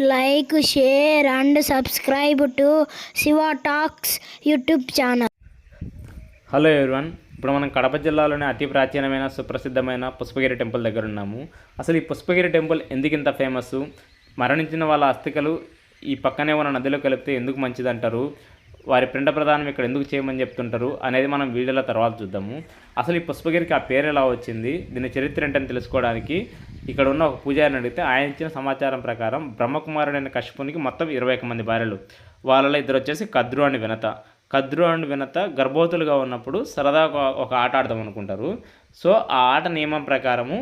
Like share and subscribe to Shiva talks YouTube channel hello everyone ఇప్పుడు మనం కడప జిల్లాలోని అతి ప్రాచీనమైన సుప్రసిద్ధమైన పుష్పగిరి టెంపుల్ దగ్గర ఉన్నాము. అసలు ఈ పుష్పగిరి టెంపుల్ ఎందుకు ఇంత ఫేమస్ మరణించిన వాళ్ళ అస్థికలు ఈ పక్కనే ఉన్న నదిలో కలిపితే ఎందుకు మంచిది అంటారు వారి పిండ ప్రదానం ఇక్కడ ఎందుకు చేయమని చెప్తుంటారు అనేది మనం వీడియోలో తర్వాత చూద్దాము. అసలు ఈ పుష్పగిరికి ఆ పేరు ఎలా వచ్చింది? దీని చరిత్ర ఏంటని తెలుసుకోవడానికి ఇక్కడ ఉన్న ఒక పూజారిని అడిగితే ఆయన ఇచ్చిన సమాచారం ప్రకారం బ్రహ్మకుమారుడైన కశ్యపునికి మొత్తం ఇరవై మంది భార్యలు. వాళ్ళలో ఇద్దరు వచ్చేసి కద్రు అండ్ వినత. కద్రు అండ్ వినత గర్భవతులుగా ఉన్నప్పుడు సరదాగా ఒక ఆట ఆడదాం అనుకుంటారు. సో ఆ ఆట నియమం ప్రకారము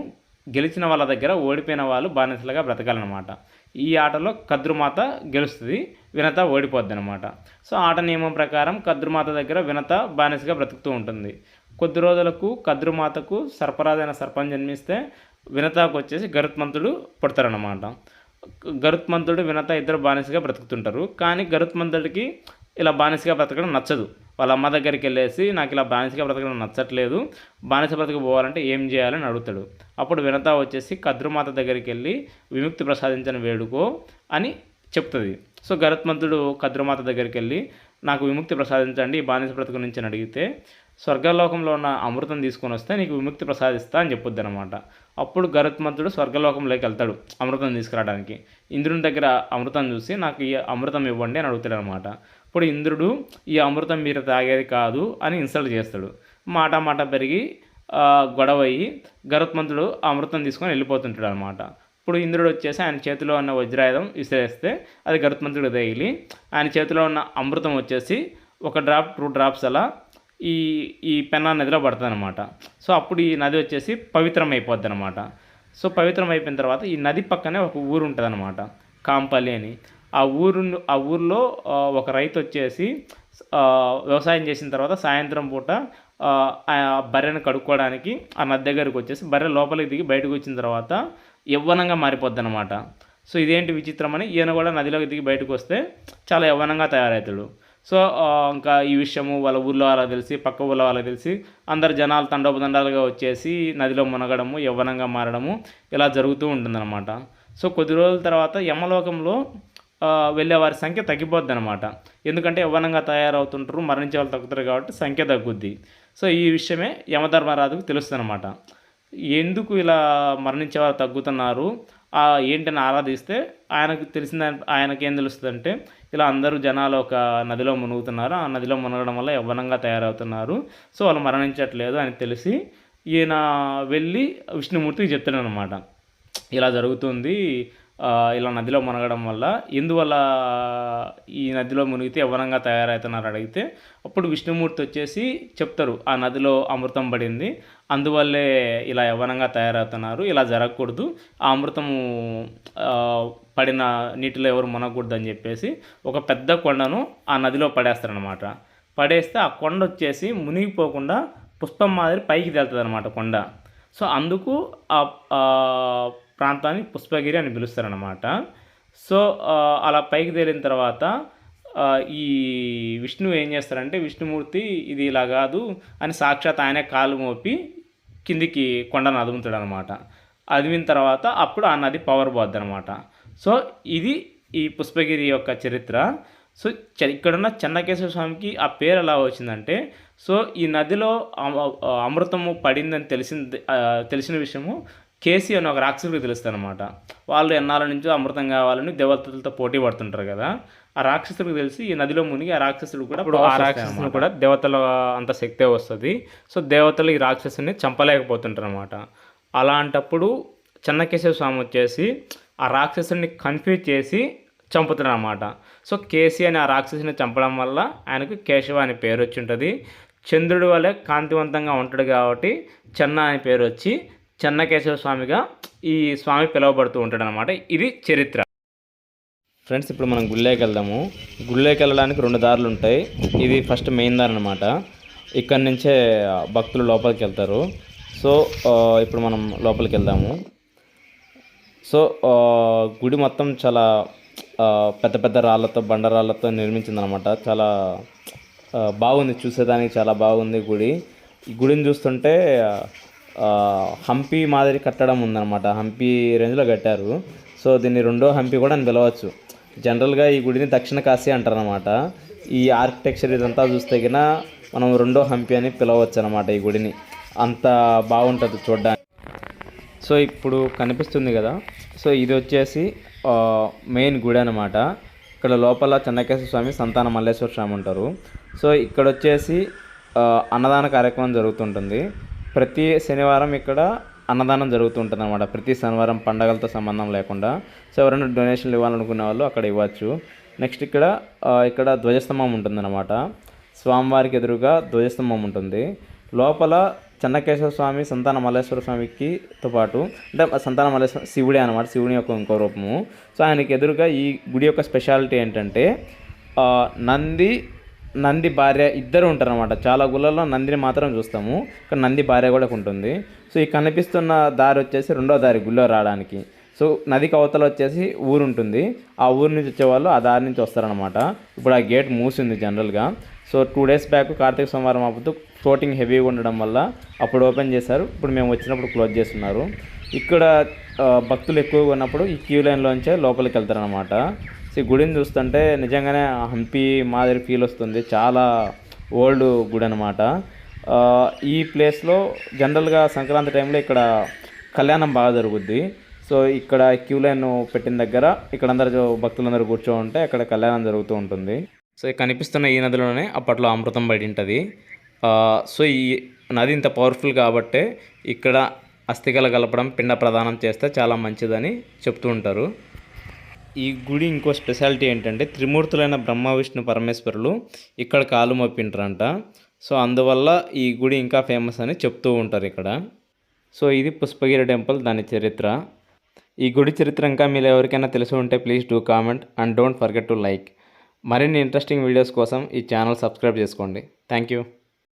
గెలిచిన వాళ్ళ దగ్గర ఓడిపోయిన వాళ్ళు బానిసలుగా బ్రతకాలన్నమాట. ఈ ఆటలో కద్రుమాత గెలుస్తుంది వినత ఓడిపోద్ది అనమాట సో ఆట నియమం ప్రకారం కద్రుమాత దగ్గర వినత బానిసగా బ్రతుకుతూ ఉంటుంది. కొద్ది రోజులకు కద్రుమాతకు సర్పరాజైన సర్పం జన్మిస్తే వినతకు వచ్చేసి గరుత్మంతుడు పుడతారనమాట గరుత్మంతుడు వినత ఇద్దరు బానిసగా బ్రతుకుతుంటారు. కానీ గరుత్మంతుడికి ఇలా బానిసగా బ్రతకడం నచ్చదు. వాళ్ళ అమ్మ దగ్గరికి వెళ్ళేసి నాకు ఇలా బానిసగా బ్రతకడం నచ్చట్లేదు. బానిస బ్రతక పోవాలంటే ఏం చేయాలని అడుగుతాడు. అప్పుడు వినత వచ్చేసి కద్రుమాత దగ్గరికి వెళ్ళి విముక్తి ప్రసాదించని వేడుకో అని చెప్తుంది. సో గరుత్మంతుడు కద్రుమాత దగ్గరికి వెళ్ళి నాకు విముక్తి ప్రసాదించండి ఈ బానిస బ్రతుకు నుంచి అని అడిగితే స్వర్గలోకంలో ఉన్న అమృతం తీసుకొని వస్తే నీకు విముక్తి ప్రసాదిస్తా అని చెప్పొద్దు అనమాట అప్పుడు గరుత్మంతుడు స్వర్గలోకంలోకి వెళ్తాడు అమృతం తీసుకురావడానికి. ఇంద్రుని దగ్గర అమృతం చూసి నాకు ఈ అమృతం ఇవ్వండి అని అడుగుతాడు అనమాట ఇప్పుడు ఇంద్రుడు ఈ అమృతం మీరు తాగేది కాదు అని ఇన్సల్ట్ చేస్తాడు. మాట మాట పెరిగి గొడవ అయ్యి గరుత్మంతుడు ఆ అమృతం తీసుకొని వెళ్ళిపోతుంటాడు అనమాట ఇప్పుడు ఇంద్రుడు వచ్చేసి ఆయన చేతిలో ఉన్న వజ్రాయుధం విసిరేస్తే అది గరుత్మంతుడు తగిలి ఆయన చేతిలో ఉన్న అమృతం వచ్చేసి ఒక డ్రాప్ టూ డ్రాప్స్ అలా ఈ ఈ పెన్నా నదిలో పడుతుంది అనమాట సో అప్పుడు ఈ నది వచ్చేసి పవిత్రం అయిపోద్ది అనమాట సో పవిత్రం అయిపోయిన తర్వాత ఈ నది పక్కనే ఒక ఊరు ఉంటుంది అనమాట కాంపల్లి అని. ఆ ఊరు ఆ ఊర్లో ఒక రైతు వచ్చేసి వ్యవసాయం చేసిన తర్వాత సాయంత్రం పూట ఆ, బర్రెను కడుక్కోవడానికి ఆ నది దగ్గరికి వచ్చేసి బర్రె లోపలికి దిగి బయటకు వచ్చిన తర్వాత యవ్వనంగా మారిపోద్ది అనమాట సో ఇదేంటి విచిత్రం అని ఈయన కూడా నదిలోకి దిగి బయటకు వస్తే చాలా యవ్వనంగా తయారవుతాడు. సో ఇంకా ఈ విషయము వాళ్ళ ఊళ్ళో వాళ్ళకి తెలిసి పక్క ఊళ్ళో వాళ్ళకి తెలిసి అందరు జనాలు తండోపదండాలుగా వచ్చేసి నదిలో మునగడము యవ్వనంగా మారడము ఇలా జరుగుతూ ఉంటుందన్నమాట. సో కొద్ది రోజుల తర్వాత యమలోకంలో వెళ్ళేవారి వెళ్ళే వారి సంఖ్య తగ్గిపోద్ది అనమాట ఎందుకంటే యవ్వనంగా తయారవుతుంటారు మరణించే వాళ్ళు తగ్గుతారు కాబట్టి సంఖ్య తగ్గుద్ది. సో ఈ విషయమే యమధర్మరాజుకు తెలుస్తుంది అనమాట ఎందుకు ఇలా మరణించే వారు తగ్గుతున్నారు? ఏంటని ఆరాధిస్తే ఆయనకు తెలిసిన ఆయనకి ఏం తెలుస్తుందంటే ఇలా అందరూ జనాలు ఒక నదిలో మునుగుతున్నారు. ఆ నదిలో మునగడం వల్ల యవ్వనంగా తయారవుతున్నారు. సో వాళ్ళు మరణించట్లేదు అని తెలిసి ఈయన వెళ్ళి విష్ణుమూర్తికి చెప్తాడనమాట ఇలా జరుగుతుంది ఇలా నదిలో మునగడం వల్ల. ఎందువల్ల ఈ నదిలో మునిగితే యవ్వనంగా తయారవుతున్నారు అడిగితే. అప్పుడు విష్ణుమూర్తి వచ్చేసి చెప్తారు ఆ నదిలో అమృతం పడింది అందువల్లే ఇలా యవ్వనంగా తయారవుతున్నారు ఇలా జరగకూడదు ఆ అమృతము పడిన నీటిలో ఎవరు మునగకూడదు అని చెప్పేసి ఒక పెద్ద కొండను ఆ నదిలో పడేస్తారనమాట పడేస్తే ఆ కొండ వచ్చేసి మునిగిపోకుండా పుష్పం మాదిరి పైకి తేలుతుంది అనమాట కొండ. సో అందుకు ఆ ప్రాంతాన్ని పుష్పగిరి అని పిలుస్తారనమాట సో అలా పైకి తేలిన తర్వాత ఈ విష్ణువు ఏం చేస్తారంటే విష్ణుమూర్తి ఇది ఇలా కాదు అని సాక్షాత్ ఆయనే కాలు మోపి కిందికి కొండను అదుముతాడు అనమాట అదిమిన తర్వాత అప్పుడు ఆ నది పవర్ పోద్ది అనమాట సో ఇది ఈ పుష్పగిరి యొక్క చరిత్ర. సో చ- ఇక్కడున్న చెన్నకేశ్వర స్వామికి ఆ పేరు ఎలా వచ్చిందంటే సో ఈ నదిలో అమ- అమృతము పడిందని తెలిసింది తెలిసిన విషయము కేసీ అని ఒక రాక్షసుడికి తెలుస్తుంది అనమాట వాళ్ళు ఎన్నాళ్ళ నుంచో అమృతం కావాలని దేవతలతో పోటీ పడుతుంటారు కదా. ఆ రాక్షసుడికి తెలిసి ఈ నదిలో మునిగి ఆ రాక్షసుడు కూడా ఇప్పుడు ఆ రాక్షసుడు కూడా దేవతల అంత శక్తే వస్తుంది. సో దేవతలు ఈ రాక్షసుని చంపలేకపోతుంటారు అనమాట అలాంటప్పుడు చెన్నకేశవ స్వామి వచ్చేసి ఆ రాక్షసుని కన్ఫ్యూజ్ చేసి చంపుతున్నాడు అనమాట సో కేసీ అని ఆ రాక్షసుని చంపడం వల్ల ఆయనకు కేశవ అనే పేరు వచ్చి ఉంటుంది. చంద్రుడి వల్లే కాంతివంతంగా ఉంటాడు కాబట్టి చెన్న అనే పేరు వచ్చి చెన్నకేశవ స్వామిగా ఈ స్వామి పిలువబడుతూ ఉంటాడు అనమాట ఇది చరిత్ర. ఫ్రెండ్స్ ఇప్పుడు మనం గుళ్ళేకి వెళ్దాము గుళ్ళేకి వెళ్ళడానికి రెండు దారులు ఉంటాయి. ఇది ఫస్ట్ మెయిన్ దారి అనమాట ఇక్కడి నుంచే భక్తులు లోపలికి వెళ్తారు సో ఇప్పుడు మనం లోపలికి వెళ్దాము సో గుడి మొత్తం చాలా పెద్ద పెద్ద రాళ్ళతో బండరాళ్ళతో నిర్మించిందనమాట. చాలా బాగుంది. చూసేదానికి చాలా బాగుంది గుడి. ఈ గుడిని చూస్తుంటే హంపి మాదిరి కట్టడం ఉందన్నమాట హంపి రేంజ్లో కట్టారు. సో దీన్ని రెండో హంపి కూడా అని పిలవచ్చు. జనరల్గా ఈ గుడిని దక్షిణ కాశీ అంటారనమాట. ఈ ఆర్కిటెక్చర్ ఇదంతా చూస్తే గిన మనం రెండో హంపి అని పిలవచ్చు అనమాట ఈ గుడిని. అంత బాగుంటుంది చూడడానికి. సో ఇప్పుడు కనిపిస్తుంది కదా. సో ఇది వచ్చేసి మెయిన్ గుడి అనమాట ఇక్కడ లోపల చెన్నకేశ్వర స్వామి సంతాన మల్లేశ్వర స్వామి ఉంటారు. సో ఇక్కడ వచ్చేసి అన్నదాన కార్యక్రమం జరుగుతుంటుంది. ప్రతి శనివారం ఇక్కడ అన్నదానం జరుగుతుంటుంది అనమాట ప్రతి శనివారం పండగలతో సంబంధం లేకుండా. సో ఎవరైనా డొనేషన్లు ఇవ్వాలనుకునే వాళ్ళు అక్కడ ఇవ్వచ్చు. నెక్స్ట్ ఇక్కడ ఇక్కడ ధ్వజస్తంభం ఉంటుందన్నమాట. స్వామివారికి ఎదురుగా ధ్వజస్తంభం ఉంటుంది. లోపల చెన్నకేశ్వర స్వామి సంతాన మల్లేశ్వర స్వామికితో పాటు అంటే సంతాన మల్లేశ్వర శివుడే అనమాట శివుని యొక్క ఇంకో రూపము. సో ఆయనకి ఎదురుగా ఈ గుడి యొక్క స్పెషాలిటీ ఏంటంటే నంది నంది భార్య ఇద్దరు ఉంటారనమాట చాలా గుళ్ళల్లో నందిని మాత్రం చూస్తాము ఇక్కడ నంది భార్య కూడా ఉంటుంది. సో ఈ కనిపిస్తున్న దారి వచ్చేసి రెండో దారి గుళ్ళో రావడానికి. సో నదికి అవతల వచ్చేసి ఊరు ఉంటుంది. ఆ ఊరు నుంచి వచ్చేవాళ్ళు ఆ దారి నుంచి వస్తారనమాట ఇప్పుడు ఆ గేట్ మూసింది జనరల్గా. So two days back Karthika సోమవారం అప్పుడు ఫ్లోటింగ్ హెవీగా ఉండడం వల్ల అప్పుడు ఓపెన్ చేశారు. ఇప్పుడు మేము వచ్చినప్పుడు క్లోజ్ చేస్తున్నారు. ఇక్కడ భక్తులు ఎక్కువగా ఉన్నప్పుడు ఈ క్యూ లైన్లోంచే లోపలికి వెళ్తారనమాట సో ఈ గుడిని చూస్తుంటే నిజంగానే ఆ హంపి మాదిరి ఫీల్ వస్తుంది. చాలా ఓల్డ్ గుడి అనమాట ఈ ప్లేస్లో జనరల్గా సంక్రాంతి టైంలో ఇక్కడ కళ్యాణం బాగా జరుగుద్ది. సో ఇక్కడ క్యూ లైన్ పెట్టిన దగ్గర ఇక్కడ అందరు భక్తులందరూ కూర్చో ఉంటే అక్కడ కళ్యాణం జరుగుతూ ఉంటుంది. సో కనిపిస్తున్న ఈ నదిలోనే అప్పట్లో అమృతం బయట ఉంటుంది సో ఈ నది ఇంత పవర్ఫుల్ కాబట్టే ఇక్కడ అస్థికలు కలపడం పిండ ప్రదానం చేస్తే చాలా మంచిదని చెప్తూ ఉంటారు. ఈ గుడి ఇంకో స్పెషాలిటీ ఏంటంటే త్రిమూర్తులైన బ్రహ్మ విష్ణు పరమేశ్వరులు ఇక్కడ కాలు మోపింటారంట సో అందువల్ల ఈ గుడి ఇంకా ఫేమస్ అని చెప్తూ ఉంటారు ఇక్కడ. సో ఇది పుష్పగిరి టెంపుల్ దాని చరిత్ర. ఈ గుడి చరిత్ర ఇంకా మీరు ఎవరికైనా తెలిసి ఉంటే please do comment and don't forget to like మరిన్ని ఇంట్రెస్టింగ్ వీడియోస్ కోసం ఈ ఛానల్ సబ్స్క్రైబ్ చేసుకోండి. Thank you